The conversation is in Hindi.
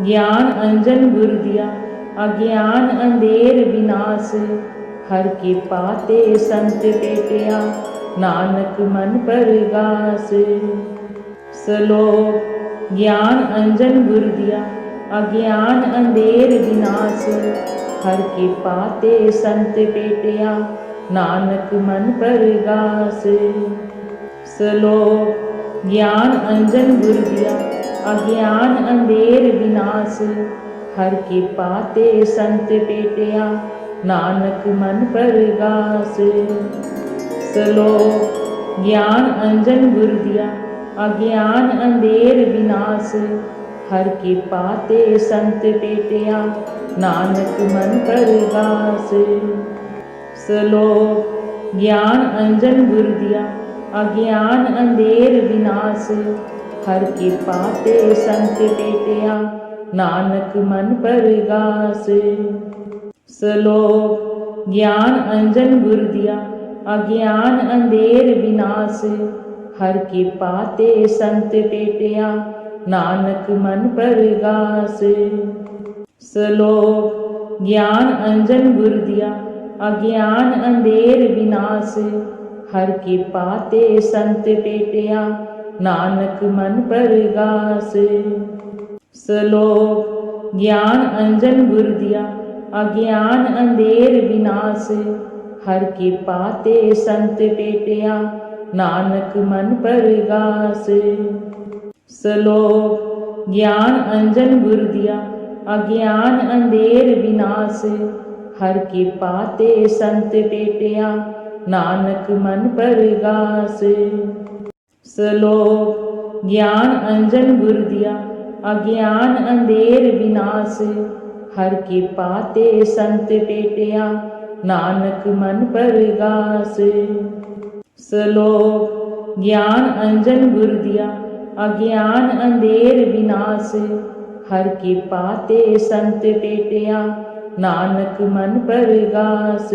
ज्ञान अंजन गुर दिया अज्ञान अंधेर विनाश हर के पाते संत बेटिया नानक मन पर गास श्लोक ज्ञान अंजन गुर दिया अज्ञान अंधेर विनाश हर के पाते संत बेटिया नानक मन पर गास श्लोक ज्ञान अंजन गुर अज्ञान अंधेर विनाश। हर के पाते संत बेटिया नानक मन पर गास। श्लोक ज्ञान अंजन गुर दिया, अज्ञान अंधेर विनाश। हर के पाते संत बेटिया नानक मन पर गास। श्लोक ज्ञान अंजन गुर दिया अज्ञान अंधेर विनाश। हर के पाते संत बेटिया नानक मन पर गास श्लोक ज्ञान अंजन गुर दिया, अज्ञान अंधेर विनाश। हर के पाते संत बेटिया नानक मन पर गास श्लोक ज्ञान अंजन गुर दिया, अज्ञान अंधेर विनाश। हर के पाते संत पेटिया, नानक मन पर गास। श्लोक ज्ञान अंजन गुर दिया, अज्ञान अंधेर विनाश हर के पाते संत पेटिया, नानक मन पर गास। श्लोक ज्ञान अंजन गुर दिया, अज्ञान अंधेर विनाश हर के पाते संत बेटिया नानक मन पर गास। श्लोक ज्ञान अंजन गुर दिया, अज्ञान अंधेर विनाश हर के पाते संत बेटिया नानक मन पर गास। श्लोक ज्ञान अंजन गुर दिया, अज्ञान अंधेर विनाश हर के पाते संत बेटिया नानक मन पर गास।